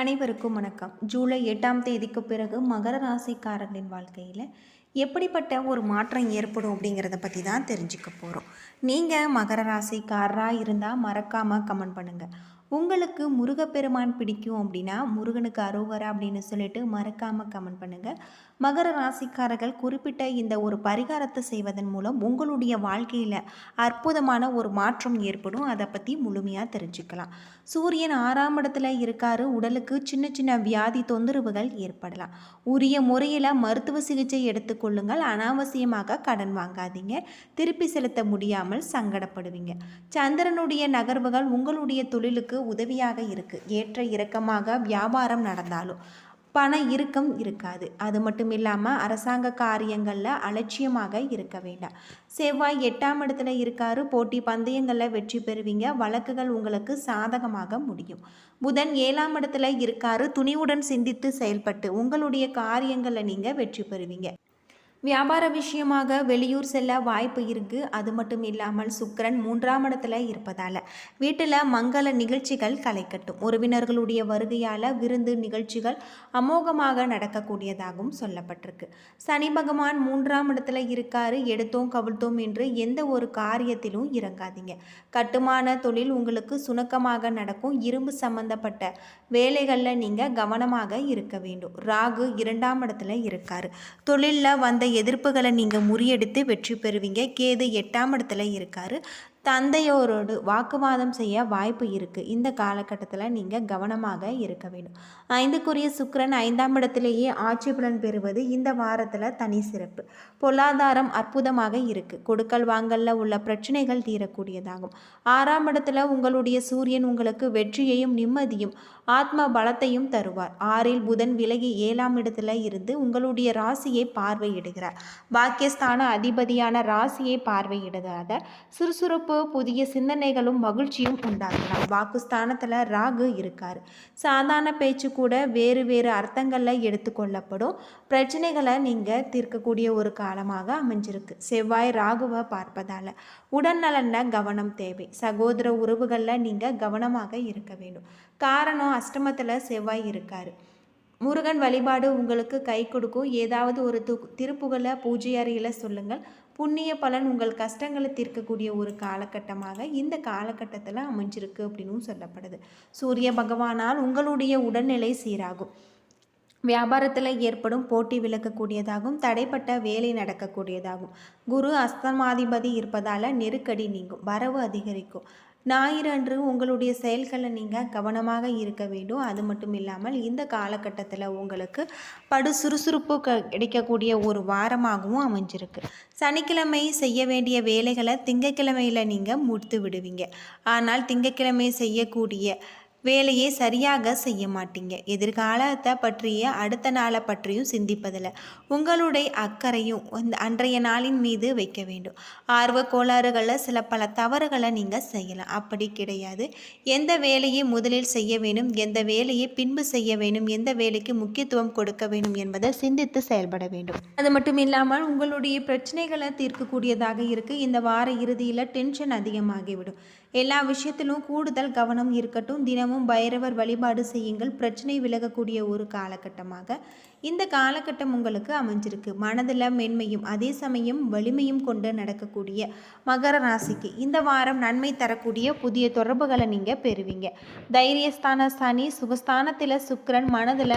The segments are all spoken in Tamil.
அனைவருக்கும் வணக்கம். ஜூலை எட்டாம் தேதிக்கு பிறகு மகர ராசிக்காரர்களின் வாழ்க்கையில் எப்படிப்பட்ட ஒரு மாற்றம் ஏற்படும் அப்படிங்கிறத பற்றி தான் தெரிஞ்சுக்க போகிறோம் நீங்கள் மகர ராசிக்காரராக இருந்தால் மறக்காமல் கமெண்ட் பண்ணுங்கள் உங்களுக்கு முருகப்பெருமான் பிடிக்கும் அப்படின்னா முருகனுக்கு அரோகரா அப்படின்னு சொல்லிட்டு மறக்காமல் கமெண்ட் பண்ணுங்கள் மகர ராசிக்காரர்கள் குறிப்பிட்ட இந்த ஒரு பரிகாரத்தை செய்வதன் மூலம் உங்களுடைய வாழ்க்கையில் அற்புதமான ஒரு மாற்றம் ஏற்படும். அதை பற்றி முழுமையாக தெரிஞ்சுக்கலாம். சூரியன் ஆறாம் இடத்துல இருக்காரு. உடலுக்கு சின்ன சின்ன வியாதி தொந்தரவுகள் ஏற்படலாம். உரிய முறையில் மருத்துவ சிகிச்சை எடுத்துக்கொள்ளுங்கள் அனாவசியமாக கடன் வாங்காதீங்க. திருப்பி செலுத்த முடியாமல் சங்கடப்படுவீங்க. சந்திரனுடைய நகர்வுகள் உங்களுடைய தொழிலுக்கு உதவியாக இருக்குது ஏற்ற இறக்கமாக வியாபாரம் நடந்தாலும் பண இறுக்கம் இருக்காது. அது மட்டும் இல்லாமல் அரசாங்க காரியங்களில் அலட்சியமாக இருக்க வேண்டாம். செவ்வாய் எட்டாம் இடத்துல இருக்காரு. போட்டி பந்தயங்களில் வெற்றி பெறுவீங்க. வழக்குகள் உங்களுக்கு சாதகமாக முடியும். புதன் ஏழாம் இடத்துல இருக்காரு. துணிவுடன் சிந்தித்து செயல்பட்டு உங்களுடைய காரியங்களில் நீங்கள் வெற்றி பெறுவீங்க. வியாபார விஷயமாக வெளியூர் செல்ல வாய்ப்பு இருக்குது அது மட்டும் இல்லாமல் சுக்கிரன் மூன்றாம் இடத்துல இருப்பதால் வீட்டில் மங்கள நிகழ்ச்சிகள் கலைக்கட்டும். உறவினர்களுடைய வருகையால் விருந்து நிகழ்ச்சிகள் அமோகமாக நடக்கக்கூடியதாகவும் சொல்லப்பட்டிருக்கு. சனி பகவான் மூன்றாம் இடத்துல இருக்காரு. எடுத்தோம் கவிழ்த்தோம் என்று எந்த ஒரு காரியத்திலும் இறங்காதீங்க. கட்டுமான தொழில் உங்களுக்கு சுணக்கமாக நடக்கும். இரும்பு சம்பந்தப்பட்ட வேலைகளில் நீங்கள் கவனமாக இருக்க வேண்டும். ராகு இரண்டாம் இடத்துல இருக்காரு. தொழிலில் வந்த எதிர்ப்புகளை நீங்கள் முறியடித்து வெற்றி பெறுவீங்க. கேது எட்டாம் இடத்துல இருக்காரு. தந்தையோரோடு வாக்குவாதம் செய்ய வாய்ப்பு இருக்குது இந்த காலகட்டத்தில் நீங்கள் கவனமாக இருக்க வேண்டும். ஐந்துக்குரிய சுக்கிரன் ஐந்தாம் இடத்திலேயே ஆட்சி பலன் பெறுவது இந்த வாரத்தில் தனி சிறப்பு. பொருளாதாரம் அற்புதமாக இருக்குது கொடுக்கல் வாங்கலில் உள்ள பிரச்சனைகள் தீரக்கூடியதாகும். ஆறாம் இடத்துல உங்களுடைய சூரியன் உங்களுக்கு வெற்றியையும் நிம்மதியும் ஆத்ம பலத்தையும் தருவார். ஆறில் புதன் விலகி ஏழாம் இடத்துல இருந்து உங்களுடைய ராசியை பார்வையிடுகிறார். பாக்கியஸ்தான அதிபதியான ராசியை பார்வையிடுகிறார் சுறுசுறுப்பு புதிய சிந்தனைகளும் மகிழ்ச்சியும் உண்டாகலாம். வாக்குஸ்தானத்தில் ராகு இருக்கார். சாதாரண பேச்சு கூட வேறு வேறு அர்த்தங்களில் எடுத்துக்கொள்ளப்படும். பிரச்சனைகளை நீங்கள் தீர்க்கக்கூடிய ஒரு காலமாக அமைஞ்சிருக்கு. செவ்வாய் ராகுவை பார்ப்பதால் உடல்நலனில் கவனம் தேவை. சகோதர உறவுகளில் நீங்கள் கவனமாக இருக்க வேண்டும். காரணம் அஷ்டமத்தில் செவ்வாய் இருக்கார். முருகன் வழிபாடு உங்களுக்கு கை கொடுக்கும். ஏதாவது ஒரு து திருப்புகளை பூஜை அறையில் சொல்லுங்கள். புண்ணிய பலன் உங்கள் கஷ்டங்களை தீர்க்கக்கூடிய ஒரு காலகட்டமாக இந்த காலகட்டத்தில் அமைஞ்சிருக்கு அப்படின்னும் சொல்லப்படுது. சூரிய பகவானால் உங்களுடைய உடல்நிலை சீராகும். வியாபாரத்தில் ஏற்படும் போட்டி விளக்கக்கூடியதாகும் தடைப்பட்ட வேலை நடக்கக்கூடியதாகும். குரு அஸ்தமாதிபதி இருப்பதால் நெருக்கடி நீங்கும். வரவு அதிகரிக்கும். ஞாயிறு அன்று உங்களுடைய செயல்களை நீங்கள் கவனமாக இருக்க வேண்டும். அது மட்டும் இல்லாமல் இந்த காலகட்டத்தில் உங்களுக்கு படு சுறுசுறுப்பு க கிடைக்கக்கூடிய ஒரு வாரமாகவும் அமைஞ்சிருக்கு. சனிக்கிழமை செய்ய வேண்டிய வேலைகளை திங்கக்கிழமையில் நீங்கள் முடித்து விடுவீங்க. ஆனால் திங்கக்கிழமை செய்யக்கூடிய வேலையை சரியாக செய்ய மாட்டீங்க. எதிர்காலத்தை பற்றிய அடுத்த நாளை பற்றியும் சிந்திப்பதில்லை. உங்களுடைய அக்கறையும் அந்த அன்றைய நாளின் மீது வைக்க வேண்டும். ஆர்வ கோளாறுகளில் சில பல தவறுகளை நீங்கள் செய்யலாம். அப்படி கிடையாது. எந்த வேலையை முதலில் செய்ய வேண்டும் எந்த வேலையை பின்பு செய்ய வேண்டும் எந்த வேலைக்கு முக்கியத்துவம் கொடுக்க வேண்டும் என்பதை சிந்தித்து செயல்பட வேண்டும். அது மட்டும் இல்லாமல் உங்களுடைய பிரச்சனைகளை தீர்க்கக்கூடியதாக இருக்குது இந்த வார இறுதியில் டென்ஷன் அதிகமாகிவிடும். எல்லா விஷயத்திலும் கூடுதல் கவனம் இருக்கட்டும். தினமும் பைரவர் வழிபாடு செய்யுங்கள். பிரச்சனை விலகக்கூடிய ஒரு காலகட்டமாக இந்த காலகட்டம் உங்களுக்கு அமைஞ்சிருக்கு. மனதில் மென்மையும் அதே சமயம் வலிமையும் கொண்டு நடக்கக்கூடிய மகர ராசிக்கு இந்த வாரம் நன்மை தரக்கூடிய புதிய தொடர்புகளை நீங்கள் பெறுவீங்க. தைரியஸ்தான சனி சுகஸ்தானத்தில் சுக்கிரன் மனதில்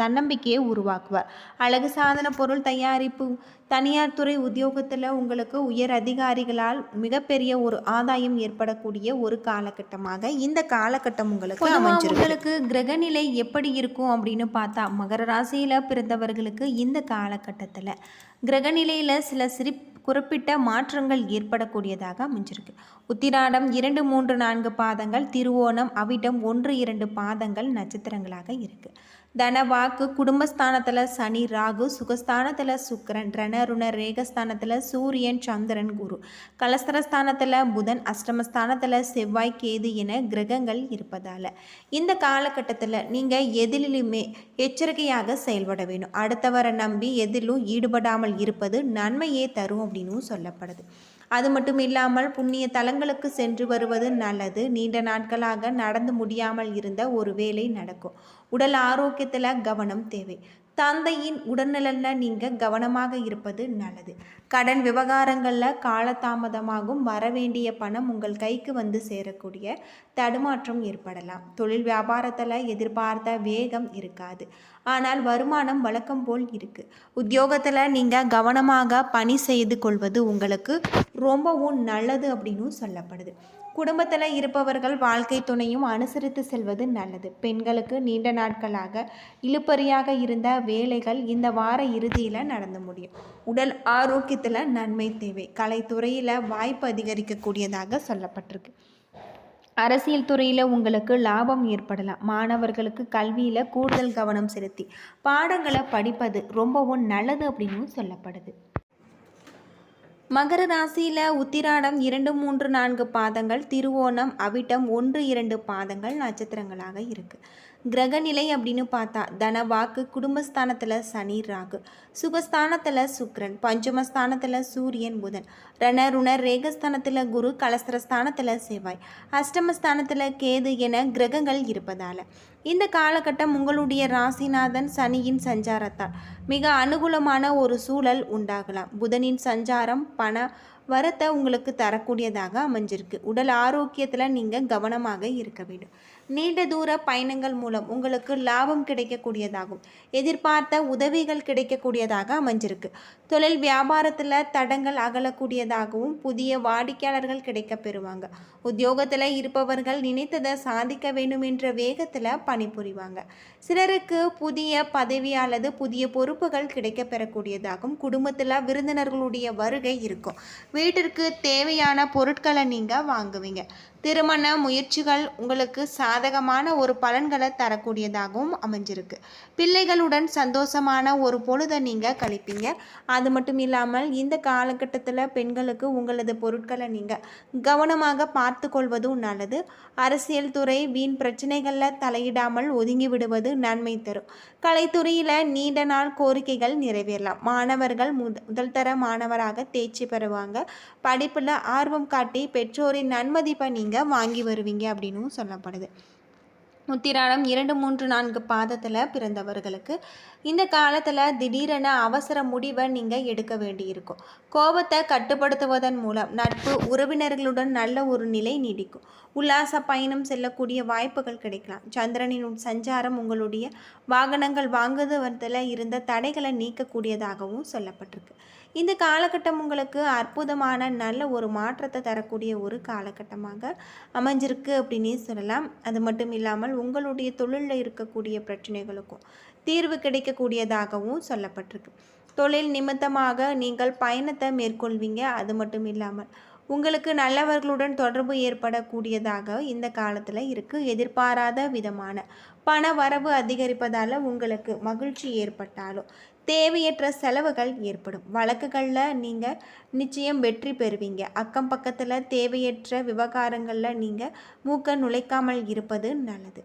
தன்னம்பிக்கையை உருவாக்குவார். அழகு சாதன பொருள் தயாரிப்பு தனியார் துறை உத்தியோகத்தில் உங்களுக்கு உயர் அதிகாரிகளால் மிகப்பெரிய ஒரு ஆதாயம் ஏற்படக்கூடிய ஒரு காலகட்டமாக இந்த காலகட்டம் உங்களுக்கு அமைஞ்சிருக்கு. உங்களுக்கு கிரகநிலை எப்படி இருக்கும் அப்படின்னு பார்த்தா மகர ராசியில் பிறந்தவர்களுக்கு இந்த காலகட்டத்தில் கிரகநிலையில் சில சிறி குறிப்பிட்ட மாற்றங்கள் ஏற்படக்கூடியதாக அமைஞ்சிருக்கு. உத்திராடம் இரண்டு மூன்று நான்கு பாதங்கள் திருவோணம் அவிட்டம் ஒன்று இரண்டு பாதங்கள் நட்சத்திரங்களாக இருக்குது தனவாக்கு குடும்பஸ்தானத்தில் சனி ராகு சுகஸ்தானத்தில் சுக்கரன் ரணருண ரேகஸ்தானத்தில் சூரியன் சந்திரன் குரு. கலஸ்தரஸ்தானத்தில் புதன் அஷ்டமஸ்தானத்தில் செவ்வாய் கேது என கிரகங்கள் இருப்பதால். இந்த காலகட்டத்தில் நீங்கள் எதிலுமே எச்சரிக்கையாக செயல்பட வேணும். அடுத்தவரை நம்பி எதிலும் ஈடுபடாமல் இருப்பது நன்மையே தரும் அப்படின்னும் சொல்லப்படுது. அது மட்டும் இல்லாமல் புண்ணிய தலங்களுக்கு சென்று வருவது நல்லது. நீண்ட நாட்களாக நடந்து முடியாமல் இருந்த ஒரு வேலை நடக்கும். உடல் ஆரோக்கியத்தில் கவனம் தேவை. தந்தையின் உடல்நலனில் நீங்கள் கவனமாக இருப்பது நல்லது. கடன் விவகாரங்களில் காலதாமதமாகும். வரவேண்டிய பணம் உங்கள் கைக்கு வந்து சேரக்கூடிய தடுமாற்றம் ஏற்படலாம். தொழில் வியாபாரத்தில் எதிர்பார்த்த வேகம் இருக்காது. ஆனால் வருமானம் வழக்கம் போல் இருக்கு. உத்தியோகத்தில் நீங்கள் கவனமாக பணி செய்து கொள்வது உங்களுக்கு ரொம்பவும் நல்லது அப்படின்னு சொல்லப்படுது. குடும்பத்தில் இருப்பவர்கள் வாழ்க்கை துணையும் அனுசரித்து செல்வது நல்லது. பெண்களுக்கு நீண்ட நாட்களாக இழுப்பறியாக இருந்த வேலைகள் இந்த வார இறுதியில் நடந்து முடியும். உடல் ஆரோக்கியத்தில் நன்மை தேவை. கலைத்துறையில் வாய்ப்பு அதிகரிக்கக்கூடியதாக சொல்லப்பட்டிருக்கு. அரசியல் துறையில் உங்களுக்கு லாபம் ஏற்படலாம். மாணவர்களுக்கு கல்வியில் கூடுதல் கவனம் செலுத்தி பாடங்களை படிப்பது ரொம்பவும் நல்லது அப்படின்னு சொல்லப்படுது. மகர ராசியில் உத்திராடம் இரண்டு மூன்று நான்கு பாதங்கள் திருவோணம் அவிட்டம் ஒன்று இரண்டு பாதங்கள் நட்சத்திரங்களாக இருக்குது கிரகநிலை அப்படின்னு பார்த்தா தன வாக்கு குடும்பஸ்தானத்தில் சனி ராகு. சுகஸ்தானத்தில் சுக்ரன் பஞ்சமஸ்தானத்தில் சூரியன் புதன். ரண ருண ரேகஸ்தானத்தில் குரு கலஸ்திரஸ்தானத்தில் செவ்வாய். அஷ்டமஸ்தானத்தில் கேது என கிரகங்கள் இருப்பதால். இந்த காலகட்டம் உங்களுடைய ராசிநாதன் சனியின் சஞ்சாரத்தால். மிக அனுகூலமான ஒரு சூழல் உண்டாகலாம். புதனின் சஞ்சாரம் பண வரத்தை உங்களுக்கு தரக்கூடியதாக அமைஞ்சிருக்கு. உடல் ஆரோக்கியத்தில் நீங்கள் கவனமாக இருக்க வேண்டும். நீண்ட தூர பயணங்கள் மூலம் உங்களுக்கு லாபம் கிடைக்கக்கூடியதாகும். எதிர்பார்த்த உதவிகள் கிடைக்கக்கூடியதாக அமைஞ்சிருக்கு. தொழில் வியாபாரத்தில் தடங்கள் அகலக்கூடியதாகவும் புதிய வாடிக்கையாளர்கள் கிடைக்க பெறுவாங்க உத்தியோகத்தில் இருப்பவர்கள் நினைத்ததை சாதிக்க வேண்டும் என்ற வேகத்தில் பணிபுரிவாங்க. சிலருக்கு புதிய பதவி அல்லது புதிய பொறுப்புகள் கிடைக்கப்பெறக்கூடியதாகும். குடும்பத்தில் விருந்தினர்களுடைய வருகை இருக்கும். வீட்டிற்கு தேவையான பொருட்களை நீங்கள் வாங்குவீங்க. திருமண முயற்சிகள் உங்களுக்கு சாதகமான ஒரு பலன்களை தரக்கூடியதாகவும் அமைஞ்சிருக்கு. பிள்ளைகளுடன் சந்தோஷமான ஒரு பொழுதை நீங்கள் கழிப்பீங்க. அது மட்டும் இல்லாமல் இந்த காலகட்டத்தில் பெண்களுக்கு உங்களது பொருட்களை நீங்கள் கவனமாக பார்த்து கொள்வதும் நல்லது. அரசியல் துறை வீண் பிரச்சனைகளில் தலையிடாமல் ஒதுங்கி விடுவது நன்மை தரும். கலைத்துறையில் நீண்ட நாள் கோரிக்கைகள் நிறைவேறலாம். மாணவர்கள் முதல் தர மாணவராக தேர்ச்சி பெறுவாங்க. படிப்பில் ஆர்வம் காட்டி பெற்றோரின் நன்மதிப்பை நீங்கள் நீங்கள் வாங்கி வருவீங்க அப்படின்னும் சொல்லப்படுது. உத்திராடம் இரண்டு மூன்று நான்கு பாதத்தில் பிறந்தவர்களுக்கு இந்த காலத்தில் திடீரென அவசர முடிவை நீங்கள் எடுக்க வேண்டியிருக்கும். கோபத்தை கட்டுப்படுத்துவதன் மூலம் நட்பு உறவினர்களுடன் நல்ல ஒரு நிலை நீடிக்கும். உல்லாச பயணம் செல்லக்கூடிய வாய்ப்புகள் கிடைக்கலாம். சந்திரனின் சஞ்சாரம் உங்களுடைய வாகனங்கள் வாங்குவதில் இருந்த தடைகளை நீக்கக்கூடியதாகவும் சொல்லப்பட்டிருக்கு. இந்த காலகட்டம் உங்களுக்கு அற்புதமான நல்ல ஒரு மாற்றத்தை தரக்கூடிய ஒரு காலகட்டமாக அமைஞ்சிருக்கு அப்படின்னே சொல்லலாம். அது மட்டும் இல்லாமல் உங்களுடைய தொழிலில் இருக்கக்கூடிய பிரச்சனைகளுக்கும் தீர்வு கிடைக்கக்கூடியதாகவும் சொல்லப்பட்டிருக்கு. தொழில் நிமித்தமாக நீங்கள் பயணத்தை மேற்கொள்வீங்க. அது மட்டும் இல்லாமல் உங்களுக்கு நல்லவர்களுடன் தொடர்பு ஏற்படக்கூடியதாக இந்த காலத்தில் இருக்குது எதிர்பாராத விதமான பண வரவு அதிகரிப்பதால் உங்களுக்கு மகிழ்ச்சி ஏற்பட்டாலும் தேவையற்ற செலவுகள் ஏற்படும். வழக்குகளில் நீங்கள் நிச்சயம் வெற்றி பெறுவீங்க. அக்கம் பக்கத்தில் தேவையற்ற விவகாரங்களில் நீங்கள் மூக்க நுழைக்காமல் இருப்பது நல்லது.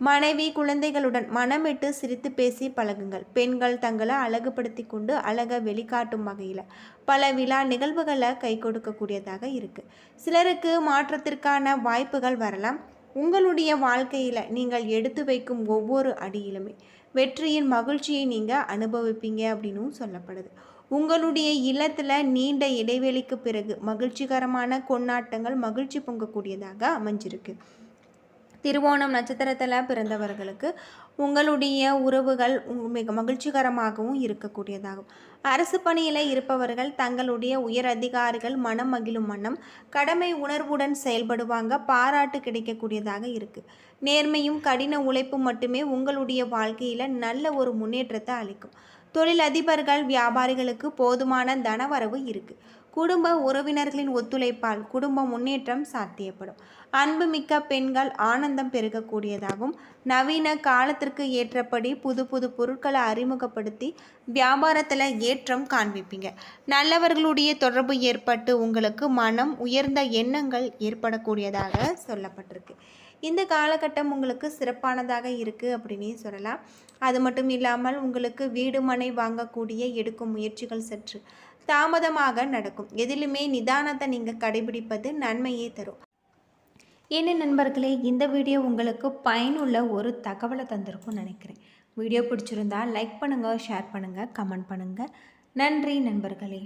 மனைவி குழந்தைகளுடன் மனமிட்டு சிரித்து பேசி பழகுங்கள். பெண்கள் தங்களை அழகுபடுத்தி கொண்டு அழகை வெளிக்காட்டும் வகையில் பல விழா நிகழ்வுகளை கை கொடுக்கக்கூடியதாக இருக்குது சிலருக்கு மாற்றத்திற்கான வாய்ப்புகள் வரலாம். உங்களுடைய வாழ்க்கையில் நீங்கள் எடுத்து வைக்கும் ஒவ்வொரு அடியிலுமே வெற்றியின் மகிழ்ச்சியை நீங்கள் அனுபவிப்பீங்க அப்படின்னும் சொல்லப்படுது. உங்களுடைய இல்லத்தில் நீண்ட இடைவெளிக்கு பிறகு மகிழ்ச்சிகரமான கொண்டாட்டங்கள் மகிழ்ச்சி பொங்கக்கூடியதாக அமைஞ்சிருக்கு. திருவோணம் நட்சத்திரத்தில் பிறந்தவர்களுக்கு உங்களுடைய உறவுகள் மிக மகிழ்ச்சிகரமாகவும் இருக்கக்கூடியதாகும். அரசு பணியில் இருப்பவர்கள் தங்களுடைய உயர் அதிகாரிகள் மனம் மகிழும் மனம் கடமை உணர்வுடன் செயல்படுவாங்க பாராட்டு கிடைக்கக்கூடியதாக இருக்குது நேர்மையும் கடின உழைப்பும் மட்டுமே உங்களுடைய வாழ்க்கையில் நல்ல ஒரு முன்னேற்றத்தை அளிக்கும். தொழில் அதிபர்கள் வியாபாரிகளுக்கு போதுமான தனவரவு இருக்குது குடும்ப உறவினர்களின் ஒத்துழைப்பால் குடும்ப முன்னேற்றம் சாத்தியப்படும். அன்புமிக்க பெண்கள் ஆனந்தம் பெருகக்கூடியதாகும். நவீன காலத்திற்கு ஏற்றபடி புது புது பொருட்களை அறிமுகப்படுத்தி வியாபாரத்தில் ஏற்றம் காண்பிப்பீங்க. நல்லவர்களுடைய தொடர்பு ஏற்பட்டு உங்களுக்கு மனம் உயர்ந்த எண்ணங்கள் ஏற்படக்கூடியதாக சொல்லப்பட்டிருக்கு. இந்த காலகட்டம் உங்களுக்கு சிறப்பானதாக இருக்குது அப்படின்னே சொல்லலாம். அது மட்டும் இல்லாமல் உங்களுக்கு வீடு மனை வாங்கக்கூடிய எடுக்கும் முயற்சிகள் சற்று தாமதமாக நடக்கும். எதிலுமே நிதானத்தை நீங்கள் கடைபிடிப்பது நன்மையே தரும். என்ன நண்பர்களே இந்த வீடியோ உங்களுக்கு பயனுள்ள ஒரு தகவலை தந்திருக்கும்னு நினைக்கிறேன். வீடியோ பிடிச்சிருந்தா லைக் பண்ணுங்கள் ஷேர் பண்ணுங்கள் கமெண்ட் பண்ணுங்கள் நன்றி நண்பர்களே.